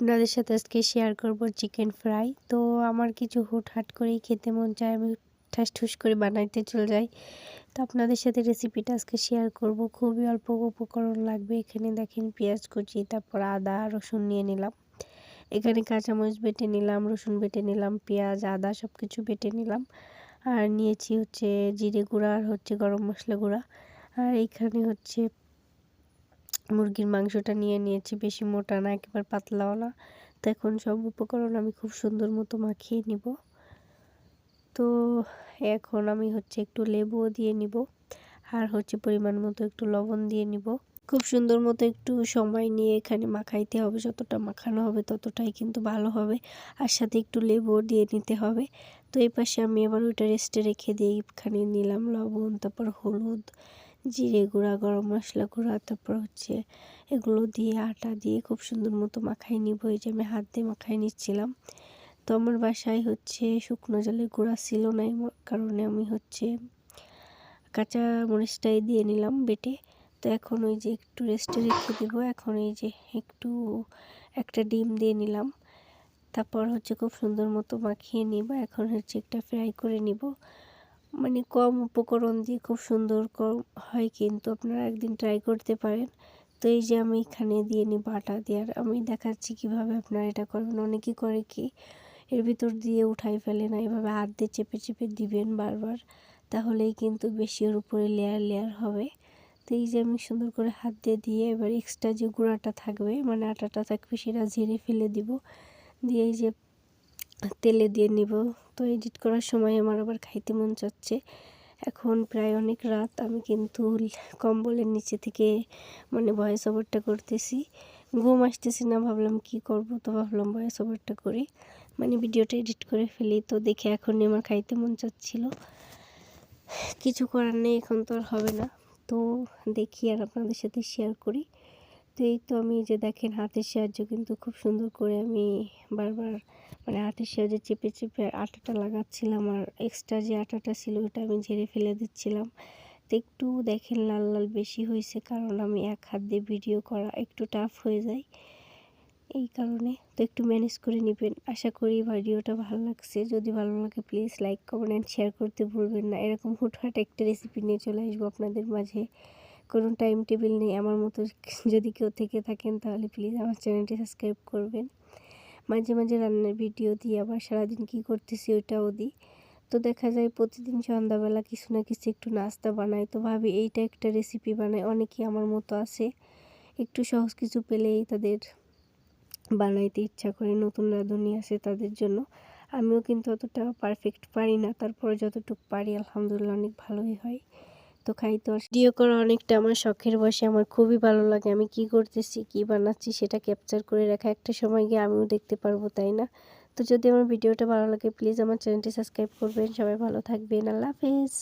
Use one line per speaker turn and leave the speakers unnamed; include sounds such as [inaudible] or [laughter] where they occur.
আপনাদের সাথে আজকে শেয়ার করব চিকেন ফ্রাই তো আমার কিছু হুটহাট করেই খেতে মন চায়, আমি ঠাস ঠুস করে বানাইতে চলে যাই। তো আপনাদের সাথে রেসিপিটা আজকে শেয়ার করব। খুবই অল্প উপকরণ লাগবে। এখানে দেখেন পেঁয়াজ কুচি, তারপর আদা, রসুন নিয়ে নিলাম। এখানে কাঁচামরিচ বেটে নিলাম, রসুন বেটে নিলাম, পেঁয়াজ, আদা সব কিছু বেটে নিলাম। আর নিয়েছি হচ্ছে জিরে গুঁড়া আর হচ্ছে গরম মশলা গুঁড়া। আর এইখানে হচ্ছে মুরগির মাংসটা নিয়ে নিয়েছি, বেশি মোটা না, একেবারে পাতলাও না তো এখন সব উপকরণ আমি খুব সুন্দর মতো মাখিয়ে নিব। তো এখন আমি হচ্ছে একটু লেবুও দিয়ে নিব আর হচ্ছে পরিমাণ মতো একটু লবণ দিয়ে নিব। খুব সুন্দর মতো একটু সময় নিয়ে এখানে মাখাইতে হবে, যতটা মাখানো হবে ততটাই কিন্তু ভালো হবে। আর সাথে একটু লেবুও দিয়ে নিতে হবে। তো এই পাশে আমি আবার ওইটা রেস্টে রেখে দিয়ে এখানে নিলাম লবণ, তারপর হলুদ জিরে গুঁড়া, গরম মশলা গুঁড়া, তারপর হচ্ছে এগুলো দিয়ে আটা দিয়ে খুব সুন্দর মতো মাখাই নিব। এই যে আমি হাত দিয়ে মাখাই নিচ্ছিলাম। তো আমার বাসায় হচ্ছে শুকনো জলের গুঁড়া ছিল না এই কারণে আমি হচ্ছে কাঁচা মরিচটাই দিয়ে নিলাম বেটে। তো এখন ওই যে একটু রেস্টে রেখে দেবো। এখন এই যে একটু একটা ডিম দিয়ে নিলাম। তারপর হচ্ছে খুব সুন্দর মতো মাখিয়ে নিব। এখন হচ্ছে একটা ফ্রাই করে নিব। মানে কম উপকরণ দিয়ে খুব সুন্দর হয় কিন্তু আপনারা একদিন ট্রাই করতে পারেন। তো এই যে আমি এখানে দিয়ে নিই বাটা দেওয়ার আমি দেখাচ্ছি কীভাবে আপনারা এটা করবেন। অনেকেই করে কি, এর ভিতর দিয়ে উঠাই ফেলে না এভাবে হাত দিয়ে চেপে চেপে দিবেন বারবার, তাহলেই কিন্তু বেশি ওর উপরে লেয়ার লেয়ার হবে। তো এই যে আমি সুন্দর করে হাত দিয়ে দিয়ে এবার এক্সট্রা যে গুঁড়াটা থাকবে মানে আটাটা থাকবে সেটা ঝেড়ে ফেলে দিব। দিয়ে এই যে তেলে দিয়ে নিব। তো এডিট করার সময় আমার আবার খাইতে মন চাচ্ছে। এখন প্রায় অনেক রাত, আমি কিন্তু কম্বলের নিচে থেকে মানে ভয়েস ওভারটা করতেছি। ঘুম আসতেছি না, ভাবলাম কি করব, তো ভাবলাম ভয়েস ওভারটা করি। মানে ভিডিওটা এডিট করে ফেলি, তো দেখে এখন আমার খাইতে মন চাচ্ছিল। কিছু করার নেই, এখন তো আর হবে না। তো দেখি আর আপনাদের সাথে শেয়ার করি। তো এই তো আমি যে দেখেন হাতের সাহায্য কিন্তু খুব সুন্দর করে আমি বারবার মানে হাতের সাহায্যে চেপে চেপে আটাটা লাগাচ্ছিলাম আর এক্সট্রা যে আটাটা ছিল ওটা আমি ঝেড়ে ফেলে দিচ্ছিলাম। তো একটু দেখেন লাল লাল বেশি হয়েছে কারণ আমি এক হাত দিয়ে ভিডিও করা একটু টাফ হয়ে যায়। এই কারণে তো একটু ম্যানেজ করে নেবেন। আশা করি ভিডিওটা ভালো লাগছে। যদি ভালো লাগে please like comment and share করতে ভুলবেন না। এরকম হুটহাট একটা রেসিপি নিয়ে চলে আসব আপনাদের মাঝে। কোনো টাইম টেবিল নেই আমার মতো [laughs] যদি কেউ থেকে থাকেন তাহলে প্লিজ আমার চ্যানেলটি সাবস্ক্রাইব করবেন। মাঝে মাঝে রান্নার ভিডিও দিই, আবার সারাদিন কী করতেছি ওইটাও দিই। তো দেখা যায় প্রতিদিন সন্ধ্যাবেলা কিছু না কিছু একটু নাস্তা বানাই। তো ভাবি এইটা একটা রেসিপি বানাই, অনেকেই আমার মতো আছে। একটু সহজ কিছু পেলেই তাদের বানাইতে ইচ্ছা করে, নতুন রাঁধুনি আছে তাদের জন্য। আমিও কিন্তু অতটা পারফেক্ট পারি না তারপরে যতটুকু পারি আলহামদুলিল্লাহ অনেক ভালোই হয়। তো খাই তো ভিডিও করা অনেকটা আমার শখের বসে আমার খুবই ভালো লাগে। আমি কি করতেছি, কি বানাচ্ছি সেটা ক্যাপচার করে রাখা একটা সময় গিয়ে আমিও দেখতে পারব, তাই না? তো যদি আমার ভিডিওটা ভালো লাগে প্লিজ আমার চ্যানেলটি সাবস্ক্রাইব করবেন। সবাই ভালো থাকবেন। আল্লাহ হাফিজ।